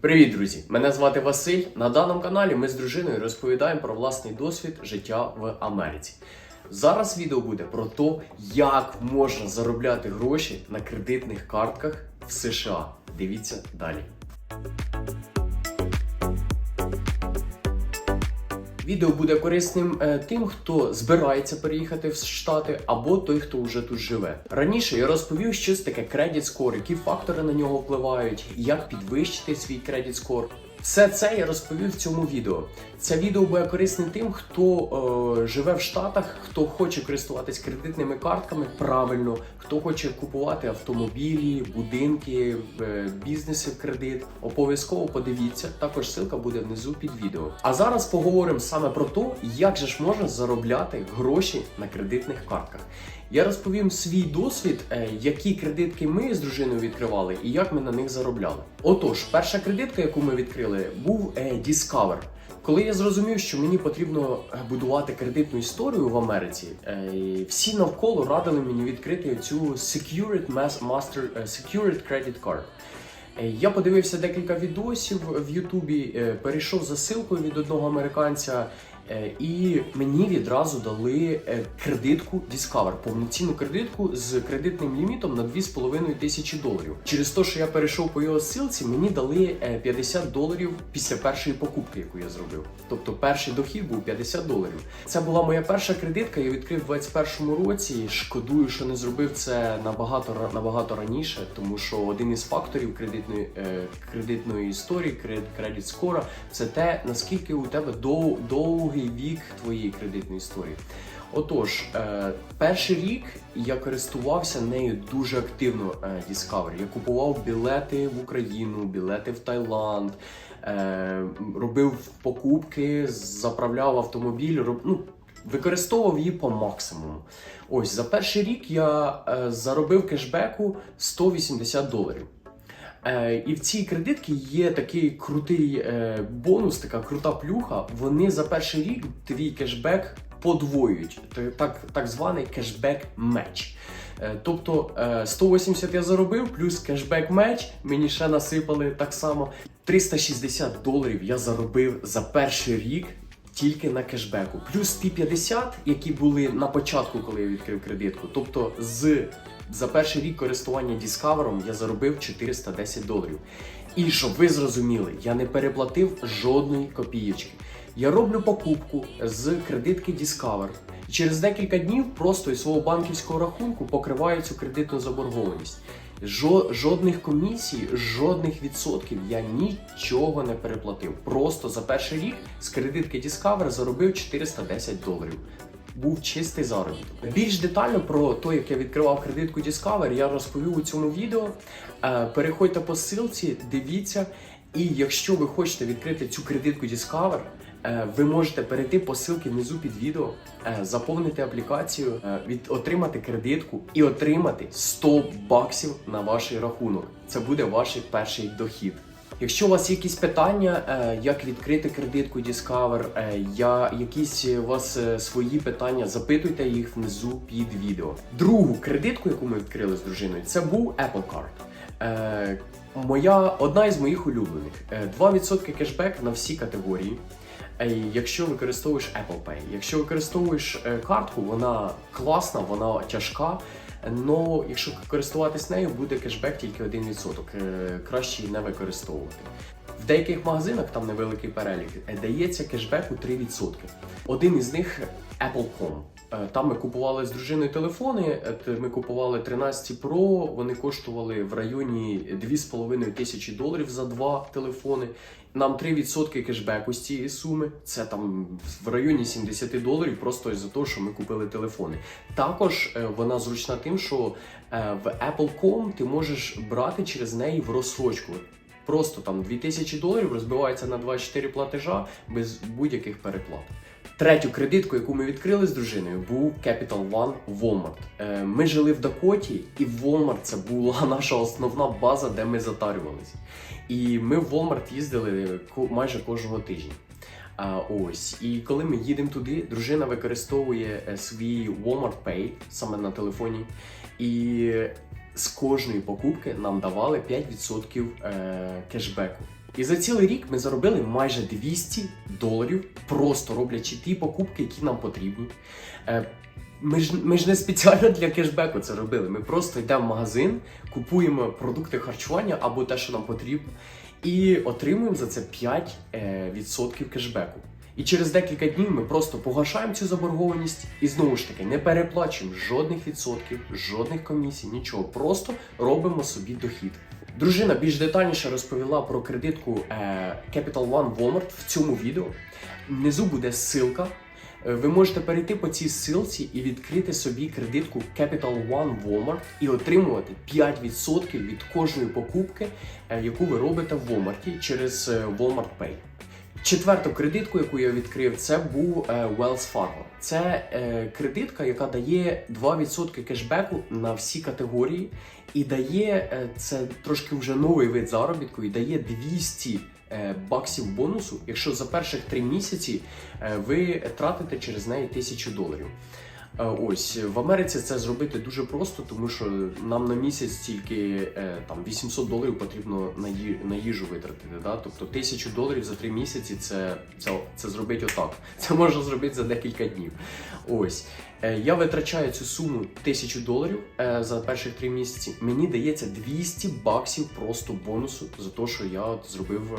Привіт, друзі! Мене звати Василь. На даному каналі ми з дружиною розповідаємо про власний досвід життя в Америці. Зараз відео буде про те, як можна заробляти гроші на кредитних картках в США. Дивіться далі. Відео буде корисним е, тим, хто збирається переїхати в Штати, або той, хто вже тут живе. Раніше я розповів, що це таке кредит скор, які фактори на нього впливають, як підвищити свій кредит скор. Все це я розповів в цьому відео. Це відео буде корисним тим, хто е, живе в Штатах, хто хоче користуватись кредитними картками правильно, хто хоче купувати автомобілі, будинки, е, бізнеси в кредит. Обов'язково подивіться. Також ссылка буде внизу під відео. А зараз поговоримо саме про те, як же ж можна заробляти гроші на кредитних картках. Я розповім свій досвід, е, які кредитки ми з дружиною відкривали і як ми на них заробляли. Отож, перша кредитка, яку ми відкрили, був е, Discover. Коли я зрозумів, що мені потрібно е, будувати кредитну історію в Америці, е, всі навколо радили мені відкрити цю Secured Mas- Master е, Secured Credit Card. Я подивився декілька відосів в Ютубі, перейшов за силкою від одного американця, і мені відразу дали е, кредитку Discover, повноцінну кредитку з кредитним лімітом на 2,5 тисячі доларів. Через те, що я перейшов по його ссылці, мені дали е, 50 доларів після першої покупки, яку я зробив. Тобто перший дохід був 50 доларів. Це була моя перша кредитка. Я відкрив в 21-му році. Шкодую, що не зробив це набагато набагато раніше, тому що один із факторів кредитної е, кредитної історії, кред, кредит скора, це те наскільки у тебе дов, довгий вік твоєї кредитної історії. Отож, е, перший рік я користувався нею дуже активно. Е, Discovery. Я купував білети в Україну, білети в Таїланд, е, робив покупки, заправляв автомобіль. Роб, ну, використовував її по максимуму. Ось за перший рік я заробив кешбеку 180 доларів. Е, і в цій кредитці є такий крутий е, бонус, така крута плюха. Вони за перший рік твій кешбек подвоюють. Так, так званий кешбек меч. Е, Тобто е, 180 я заробив, плюс кешбек меч мені ще насипали так само. 360 доларів я заробив за перший рік тільки на кешбеку. Плюс ті 50, які були на початку, коли я відкрив кредитку. Тобто з за перший рік користування Discover я заробив 410 доларів. І щоб ви зрозуміли, я не переплатив жодної копієчки. Я роблю покупку з кредитки Discover. Через декілька днів просто із свого банківського рахунку покриваю цю кредитну заборгованість. Жо- жодних комісій, жодних відсотків я нічого не переплатив. Просто за перший рік з кредитки Discover заробив 410 доларів. Був чистий заробіток. Більш детально про те, як я відкривав кредитку Discover, я розповів у цьому відео. Е, Переходьте по ссылці, дивіться. І якщо ви хочете відкрити цю кредитку Discover, е, ви можете перейти по ссылці внизу під відео, е, заповнити аплікацію, від отримати кредитку і отримати 100 баксів на ваш рахунок. Це буде ваш перший дохід. Якщо у вас є якісь питання, е, як відкрити кредитку Discover, е, я якісь у вас е, свої питання, запитуйте їх внизу під відео. Другу кредитку, яку ми відкрили з дружиною, це був Apple Card. Моя одна із моїх улюблених. Е, 2% кешбек на всі категорії. Якщо використовуєш Apple Pay, якщо використовуєш картку, вона класна, вона тяжка. Но якщо користуватись нею, буде кешбек тільки 1%. Е, Краще її не використовувати. В деяких магазинах, там невеликий перелік, е, дається кешбек у 3%. Один із них Apple.com. Е, Там ми купували з дружиною телефони. е, Ми купували 13 Pro, вони коштували в районі 2,5 тисячі доларів за два телефони. Нам 3% кешбеку з цієї суми. Це там в районі 70 доларів, просто із-за того, що ми купили телефони. Також е, вона зручна тим, що в Apple.com ти можеш брати через неї в розсрочку. Просто там 2000 доларів розбивається на 24 платежа без будь-яких переплат. Третю кредитку, яку ми відкрили з дружиною, був Capital One Walmart. Е, Ми жили в Дакоті, і Walmart це була наша основна база, де ми затарювалися. І ми в Walmart їздили майже кожного тижня. Ось, і коли ми їдемо туди, дружина використовує е, свій Walmart Pay саме на телефоні. І з кожної покупки нам давали 5% е, кешбеку. І за цілий рік ми заробили майже 200 доларів, просто роблячи ті покупки, які нам потрібні. Е, Ми ж, ми ж не спеціально для кешбеку це робили. Ми просто йдемо в магазин, купуємо продукти харчування або те, що нам потрібно, і отримуємо за це 5% е, кешбеку. І через декілька днів ми просто погашаємо цю заборгованість і знову ж таки не переплачуємо жодних відсотків, жодних комісій, нічого. Просто робимо собі дохід. Дружина більш детальніше розповіла про кредитку е, Capital One Walmart в цьому відео. Внизу буде ссылка. Е, Ви можете перейти по цій ссылці і відкрити собі кредитку Capital One Walmart і отримувати 5% від кожної покупки, е, яку ви робите в Walmart через Walmart Pay. Четверту кредитку, яку я відкрив, це був е, Wells Fargo. Це е, кредитка, яка дає 2% кешбеку на всі категорії, і дає е, це трошки вже новий вид заробітку, і дає 200 е, баксів бонусу, якщо за перших три місяці ви тратите через неї 1000 доларів. Е, Ось в Америці це зробити дуже просто, тому що нам на місяць тільки е, там 800 доларів потрібно на, їжу витратити. Да? Тобто 1000 доларів за три місяці це, це, це зробити отак. Це можна зробити за декілька днів. Ось Е, я витрачаю цю суму 1000 доларів за перших три місяці. Мені дається 200 баксів просто бонусу за те, що я зробив,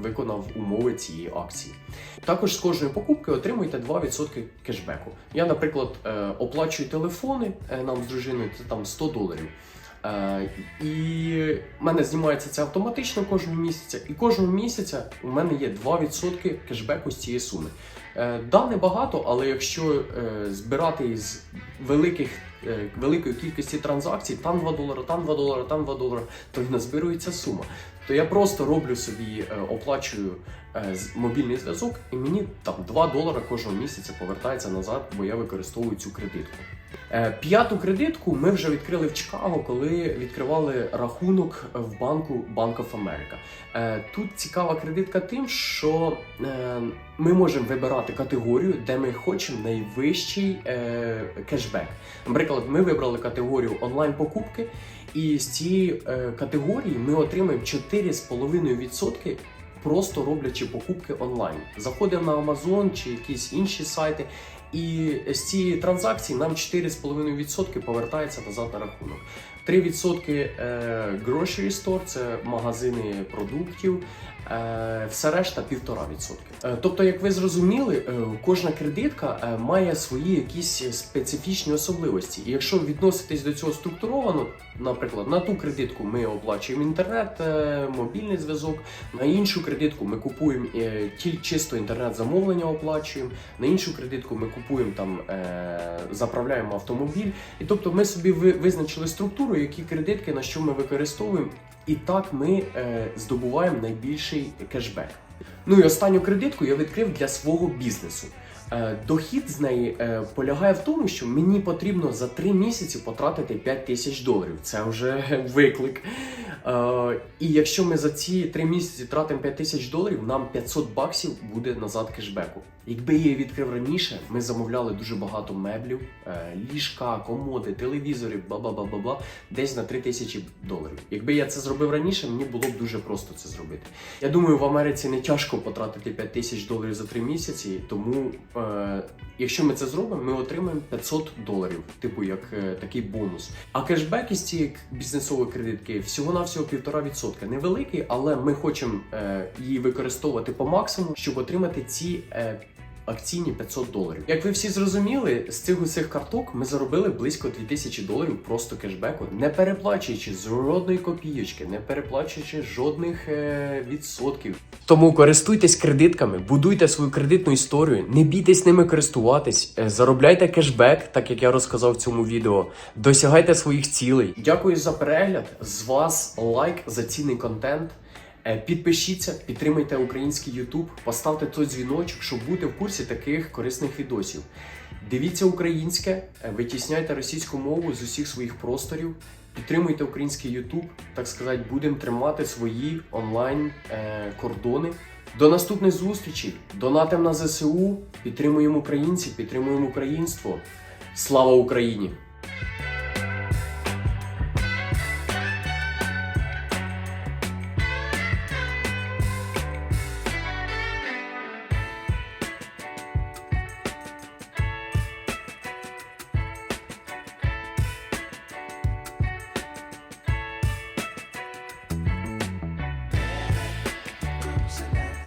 виконав умови цієї акції. Також з кожної покупки отримуєте 2% кешбеку. Я, наприклад, оплачую телефони е, нам з дружиною, це там 100 доларів. Е, І в мене знімається це автоматично кожного місяця. І кожного місяця у мене є 2% кешбеку з цієї суми. Е, Да, не багато, але якщо е, збирати із великих, е, великої кількості транзакцій, там 2 долари, там 2 долари, там 2 долари, то й назбирується сума. То я просто роблю собі, е, оплачую е, мобільний зв'язок, і мені там 2 долари кожного місяця повертається назад, бо я використовую цю кредитку. Е, П'яту кредитку ми вже відкрили в Чикаго, коли відкривали рахунок в банку Bank of America. Е, Тут цікава кредитка тим, що е, ми можемо вибирати категорію, де ми хочемо найвищий кешбек. Наприклад, ми вибрали категорію онлайн-покупки, і з цієї категорії ми отримаємо 4,5% просто роблячи покупки онлайн. Заходимо на Amazon чи якісь інші сайти, і з цієї транзакції нам 4,5% повертається назад на рахунок. 3% е, grocery store – це магазини продуктів. е, Все решта 1,5%. Е, Тобто, як ви зрозуміли, е, кожна кредитка має свої якісь специфічні особливості. І якщо відноситись до цього структуровано, наприклад, на ту кредитку ми оплачуємо інтернет, мобільний зв'язок, на іншу кредитку ми купуємо тільки чисто інтернет-замовлення, оплачуємо, на іншу кредитку ми купуємо там, заправляємо автомобіль. І тобто ми собі ви- визначили структуру, які кредитки на що ми використовуємо, і так ми е, здобуваємо найбільший кешбек. Ну і останню кредитку я відкрив для свого бізнесу. Е, Дохід з неї е, полягає в тому, що мені потрібно за три місяці потратити 5 тисяч доларів. Це вже виклик. Е, І якщо ми за ці три місяці тратимо 5 тисяч доларів, нам 500 баксів буде назад кешбеку. Якби я її відкрив раніше, ми замовляли дуже багато меблів, ліжка, комоди, телевізори, бла-бла-бла-бла-бла, десь на 3 тисячі доларів. Якби я це зробив раніше, мені було б дуже просто це зробити. Я думаю, в Америці не тяжко потратити 5 тисяч доларів за 3 місяці, тому якщо ми це зробимо, ми отримаємо 500 доларів, типу як е, такий бонус. А кешбек із цієї бізнесової кредитки всього-навсього 1,5%. Невеликий, але ми хочемо е, її використовувати по максимуму, щоб отримати ці. Е, Акційні 500 доларів. Як ви всі зрозуміли, з цих усіх карток ми заробили близько 2000 доларів просто кешбеку, не переплачуючи жодної копійочки, не переплачуючи жодних е, відсотків. Тому користуйтесь кредитками, будуйте свою кредитну історію, не бійтесь ними користуватись, е, заробляйте кешбек, так як я розказав в цьому відео. Досягайте своїх цілей. Дякую за перегляд. З вас лайк за цінний контент. Е, Підпишіться, підтримайте український YouTube, поставте той дзвіночок, щоб бути в курсі таких корисних відосів. Дивіться українське, е, витісняйте російську мову з усіх своїх просторів. Підтримуйте український YouTube, так сказати, будемо тримати свої онлайн е. До наступних зустрічей. Донатим на ЗСУ, підтримуємо українців, підтримуємо українство. Слава Україні!